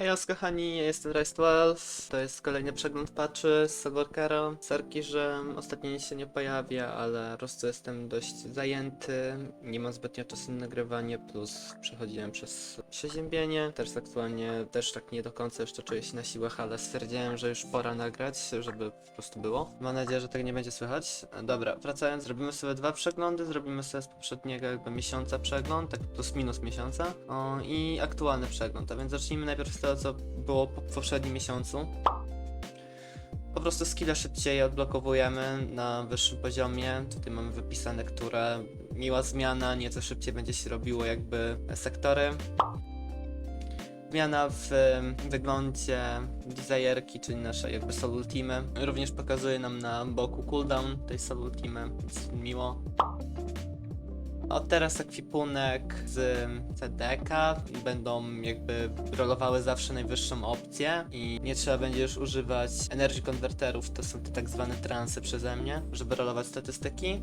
Hej, kochani, ja jestem Rice12. To jest kolejny przegląd patchy z Silvercara. Serki, że ostatnio się nie pojawia, ale po prostu jestem dość zajęty. Nie mam zbytnio czasu na nagrywanie, plus przechodziłem przez przeziębienie. Też aktualnie, też tak nie do końca jeszcze czuję się na siłach, ale stwierdziłem, że już pora nagrać, żeby po prostu było. Mam nadzieję, że tego nie będzie słychać. Dobra, wracając, zrobimy sobie dwa przeglądy. Zrobimy sobie z poprzedniego jakby miesiąca przegląd, tak plus minus miesiąca. O, I aktualny przegląd. A więc zacznijmy najpierw z tego, co było w poprzednim miesiącu. Po prostu skille szybciej odblokowujemy na wyższym poziomie. Tutaj mamy wypisane, które miła zmiana, nieco szybciej będzie się robiło jakby sektory. Zmiana w wyglądzie Desireki, czyli nasze jakby solo ultimy. Również pokazuje nam na boku cooldown tej solo ultimy, więc miło. Od teraz ekwipunek z CDK będą jakby rolowały zawsze najwyższą opcję i nie trzeba będzie już używać energii konwerterów, to są te tak zwane transy przeze mnie, żeby rolować statystyki.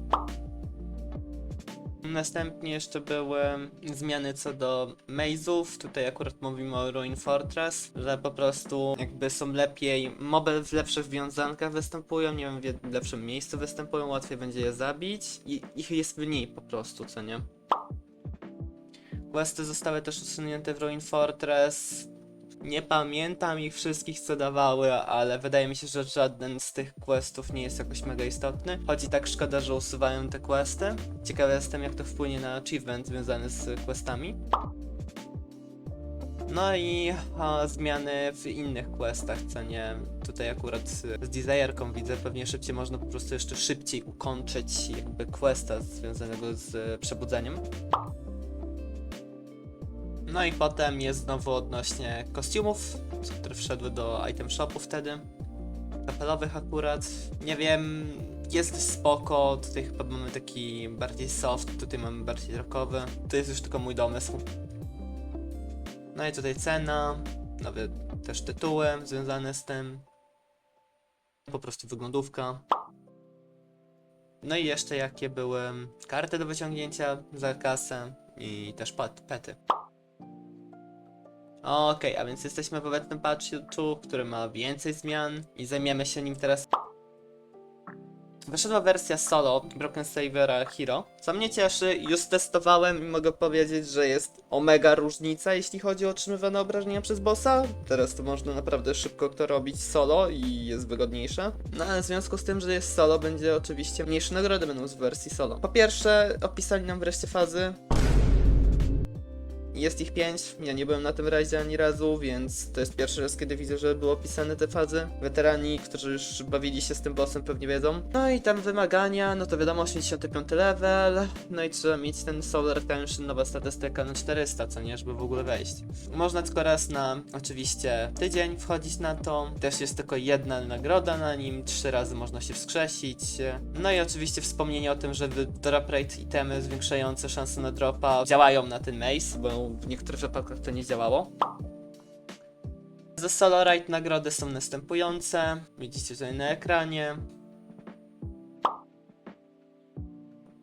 Następnie jeszcze były zmiany co do mazów. Tutaj akurat mówimy o Ruin Fortress, że po prostu jakby są lepiej, moby w lepszych wiązankach występują, nie wiem, w lepszym miejscu występują, łatwiej będzie je zabić i ich jest mniej po prostu, co nie? Questy zostały też usunięte w Ruin Fortress. Nie pamiętam ich wszystkich, co dawały, ale wydaje mi się, że żaden z tych questów nie jest jakoś mega istotny. Choć i tak szkoda, że usuwają te questy. Ciekawy jestem, jak to wpłynie na achievement związany z questami. No i zmiany w innych questach, co nie. Tutaj akurat y, z Desirką widzę, pewnie szybciej można po prostu jeszcze szybciej ukończyć jakby questa związanego z przebudzeniem. No i potem jest znowu odnośnie kostiumów, które wszedły do item shopu wtedy. Kapelowych akurat. Nie wiem, jest spoko. Tutaj chyba mamy taki bardziej soft, tutaj mamy bardziej rockowy. To jest już tylko mój domysł. No i tutaj cena, nowe też tytuły związane z tym. Po prostu wyglądówka. No i jeszcze jakie były karty do wyciągnięcia za kasę i też pety. Okej, a więc jesteśmy w obecnym patchu, który ma więcej zmian i zajmiemy się nim teraz. Wyszedła wersja solo Broken Savera Hero, co mnie cieszy, już testowałem i mogę powiedzieć, że jest omega różnica, jeśli chodzi o otrzymywane obrażenia przez bossa. Teraz to można naprawdę szybko to robić solo i jest wygodniejsze. No ale w związku z tym, że jest solo, będzie oczywiście mniejsze nagrody będą z wersji solo. Po pierwsze, opisali nam wreszcie fazy, jest ich pięć, ja nie byłem na tym razie ani razu, więc to jest pierwszy raz, kiedy widzę, że były opisane te fazy. Weterani, którzy już bawili się z tym bossem pewnie wiedzą. No i tam wymagania, no to wiadomo, 85 level, no i trzeba mieć ten Solar Tension, nowa statystyka na 400, co nie, żeby w ogóle wejść. Można tylko raz na, oczywiście, tydzień wchodzić na to. Też jest tylko jedna nagroda na nim, trzy razy można się wskrzesić. No i oczywiście wspomnienie o tym, że drop rate itemy zwiększające szanse na dropa działają na ten maze, bo w niektórych wypadkach to nie działało. Za Solarite nagrody są następujące. Widzicie tutaj na ekranie.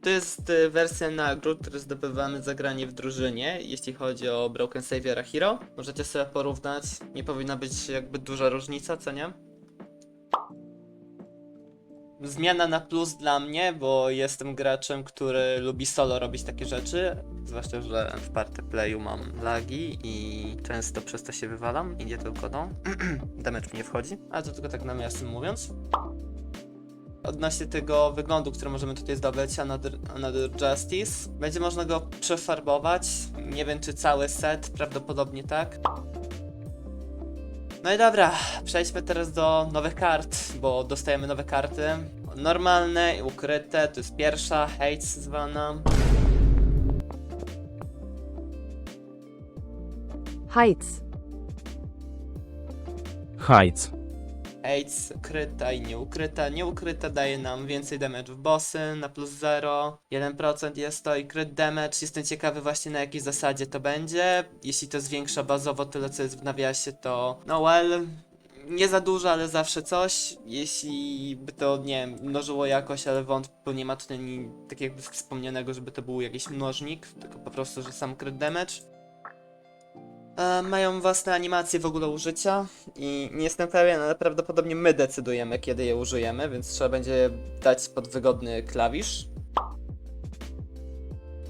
To jest y, wersja nagród, które zdobywamy za granie w drużynie, jeśli chodzi o Broken Saviora Hero. Możecie sobie porównać. Nie powinna być jakby duża różnica, co nie? Zmiana na plus dla mnie, bo jestem graczem, który lubi solo robić takie rzeczy. Zwłaszcza, że w party playu mam lagi i często przez to się wywalam. I nie tylko to. Damage mi nie wchodzi. Ale to tylko tak nawiasem mówiąc. Odnośnie tego wyglądu, który możemy tutaj zdobyć, Another, Another Justice, będzie można go przefarbować. Nie wiem, czy cały set, prawdopodobnie tak. No i dobra, przejdźmy teraz do nowych kart, bo dostajemy nowe karty. Normalne i ukryte, to jest pierwsza, Hates zwana. Heights. Heights. Hates ukryta i nieukryta. Nieukryta daje nam więcej damage w bossy na plus 0. 1% jest to i crit damage. Jestem ciekawy właśnie na jakiej zasadzie to będzie. Jeśli to zwiększa bazowo tyle co jest w nawiasie to no well. Nie za dużo, ale zawsze coś. Jeśli by to, nie wiem, mnożyło jakoś, ale wątpię, bo nie ma tutaj ni, tak jakby wspomnianego, żeby to był jakiś mnożnik, tylko po prostu, że sam crit damage. E, mają własne animacje w ogóle użycia i nie jestem pewien, ale prawdopodobnie my decydujemy, kiedy je użyjemy, więc trzeba będzie dać pod wygodny klawisz.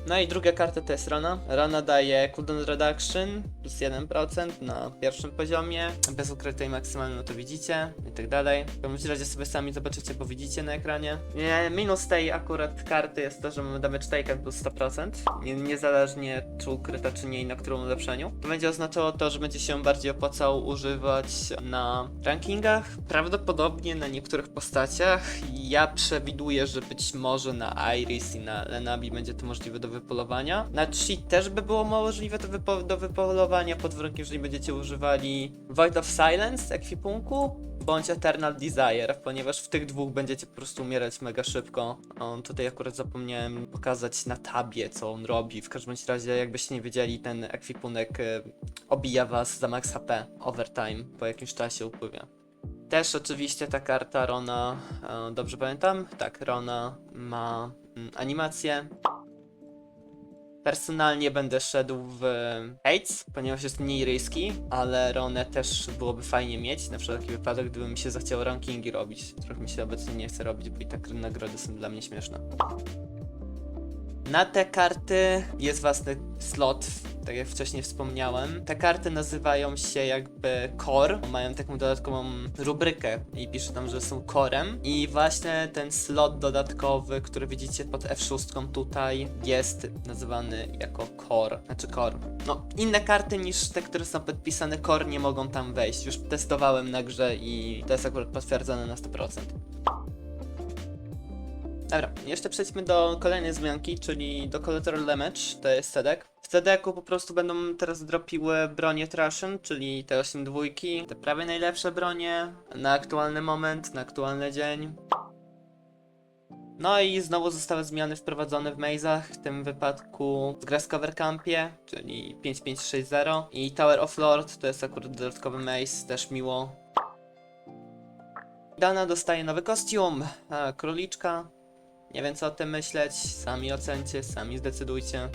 No i druga karta to jest Rana. Rana daje cooldown reduction plus 1% na pierwszym poziomie, bez ukrytej maksymalnej, no to widzicie i tak dalej. W każdym razie sobie sami zobaczycie, bo widzicie na ekranie. Nie, minus tej akurat karty jest to, że mamy damage taken plus 100%, nie, niezależnie czy ukryta czy nie i na którym ulepszeniu. To będzie oznaczało to, że będzie się bardziej opłacało używać na rankingach, prawdopodobnie na niektórych postaciach. Ja przewiduję, że być może na Iris i na Lenabi będzie to możliwe do wypolowania. Na Chi też by było możliwe to wypo do wypolowania pod warunkiem, jeżeli będziecie używali Void of Silence ekwipunku bądź Eternal Desire, ponieważ w tych dwóch będziecie po prostu umierać mega szybko. On tutaj akurat zapomniałem pokazać na tabie, co on robi. W każdym razie, jakbyście nie wiedzieli, ten ekwipunek e, obija was za max HP overtime po jakimś czasie upływie. Też oczywiście ta karta Rona, e, dobrze pamiętam? Tak, Rona ma mm, animację. Personalnie będę szedł w Hates, ponieważ jest mniej ryski, ale Ronę też byłoby fajnie mieć, na wszelki wypadek, gdyby mi się zachciało rankingi robić. Trochę mi się obecnie nie chce robić, bo i tak nagrody są dla mnie śmieszne. Na te karty jest własny slot, tak jak wcześniej wspomniałem. Te karty nazywają się jakby core, mają taką dodatkową rubrykę i pisze tam, że są corem. I właśnie ten slot dodatkowy, który widzicie pod F6 tutaj, jest nazywany jako core, znaczy core. No, inne karty niż te, które są podpisane core nie mogą tam wejść. Już testowałem na grze i to jest akurat potwierdzone na 100%. Dobra, jeszcze przejdźmy do kolejnej zmianki, czyli do Collateral Damage, to jest Sedek. W Sedeku po prostu będą teraz dropiły bronie Trashen, czyli te 8 dwójki, te prawie najlepsze bronie na aktualny moment, na aktualny dzień. No i znowu zostały zmiany wprowadzone w mazach, w tym wypadku w Grasscover Campie, czyli 5560 i Tower of Lord, to jest akurat dodatkowy maze, też miło. Dana dostaje nowy kostium, a, króliczka, nie wiem co o tym myśleć, sami ocencie, sami zdecydujcie.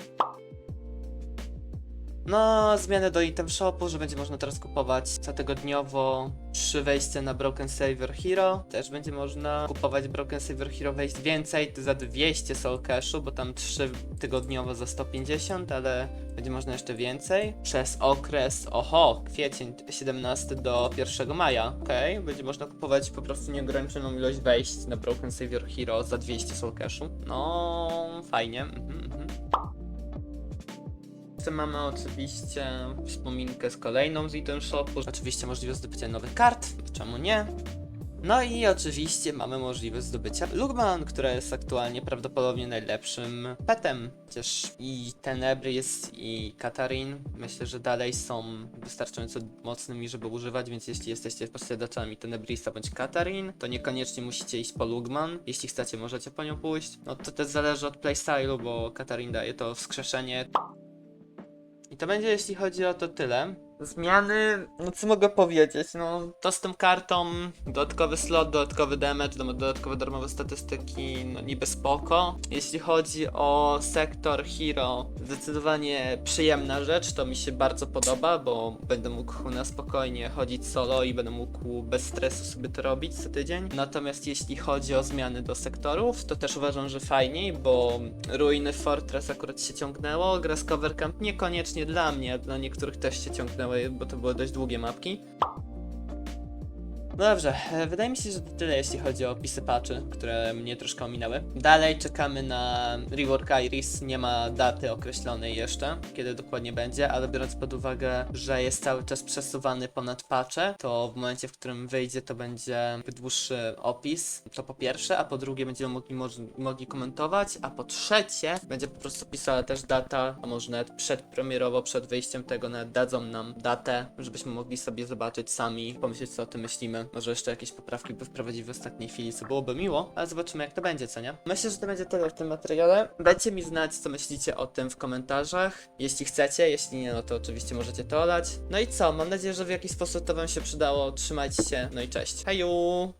No, zmiany do item shopu, że będzie można teraz kupować cotygodniowo trzy wejścia na Broken Savior Hero. Też będzie można kupować Broken Savior Hero wejść więcej za 200 Soul Cashu, bo tam trzy tygodniowo za 150, ale będzie można jeszcze więcej. Przez okres, oho, kwiecień 17 do 1 maja, okej, będzie można kupować po prostu nieograniczoną ilość wejść na Broken Savior Hero za 200 Soul Cashu. No, fajnie. Mhm, mhm. Mamy oczywiście wspominkę z kolejną z item shopu. Oczywiście możliwość zdobycia nowych kart, czemu nie? No i oczywiście mamy możliwość zdobycia Lugman, która jest aktualnie prawdopodobnie najlepszym petem. Chociaż i Tenebry jest i Katarin myślę, że dalej są wystarczająco mocnymi, żeby używać, więc jeśli jesteście posiadaczami Tenebrisa bądź Katarin, to niekoniecznie musicie iść po Lugman. Jeśli chcecie, możecie po nią pójść. No to też zależy od playstylu, bo Katarin daje to wskrzeszenie i to będzie jeśli chodzi o to tyle. Zmiany, no co mogę powiedzieć, no to z tą kartą, dodatkowy slot, dodatkowy damage, dodatkowe darmowe statystyki, no niby spoko. Jeśli chodzi o sektor hero, zdecydowanie przyjemna rzecz, to mi się bardzo podoba, bo będę mógł na spokojnie chodzić solo i będę mógł bez stresu sobie to robić co tydzień. Natomiast jeśli chodzi o zmiany do sektorów, to też uważam, że fajniej, bo Ruiny Fortress akurat się ciągnęło, Grass Cover Camp niekoniecznie dla mnie, dla niektórych też się bo to były dość długie mapki. No dobrze, e, wydaje mi się, że to tyle jeśli chodzi o opisy patchy, które mnie troszkę ominęły. Dalej czekamy na rework Iris, nie ma daty określonej jeszcze, kiedy dokładnie będzie, ale biorąc pod uwagę, że jest cały czas przesuwany ponad patche, to w momencie, w którym wyjdzie, to będzie dłuższy opis, to po pierwsze, a po drugie będziemy mogli, mogli komentować, a po trzecie będzie po prostu pisała też data, a może nawet przedpremierowo, przed wyjściem tego nawet dadzą nam datę, żebyśmy mogli sobie zobaczyć sami, pomyśleć co o tym myślimy. Może jeszcze jakieś poprawki by wprowadzić w ostatniej chwili, co byłoby miło, ale zobaczymy jak to będzie, co nie? Myślę, że to będzie tyle w tym materiale. Dajcie mi znać, co myślicie o tym w komentarzach, jeśli chcecie, jeśli nie, no to oczywiście możecie to olać. No i co, mam nadzieję, że w jakiś sposób to wam się przydało, trzymajcie się, no i cześć. Heju!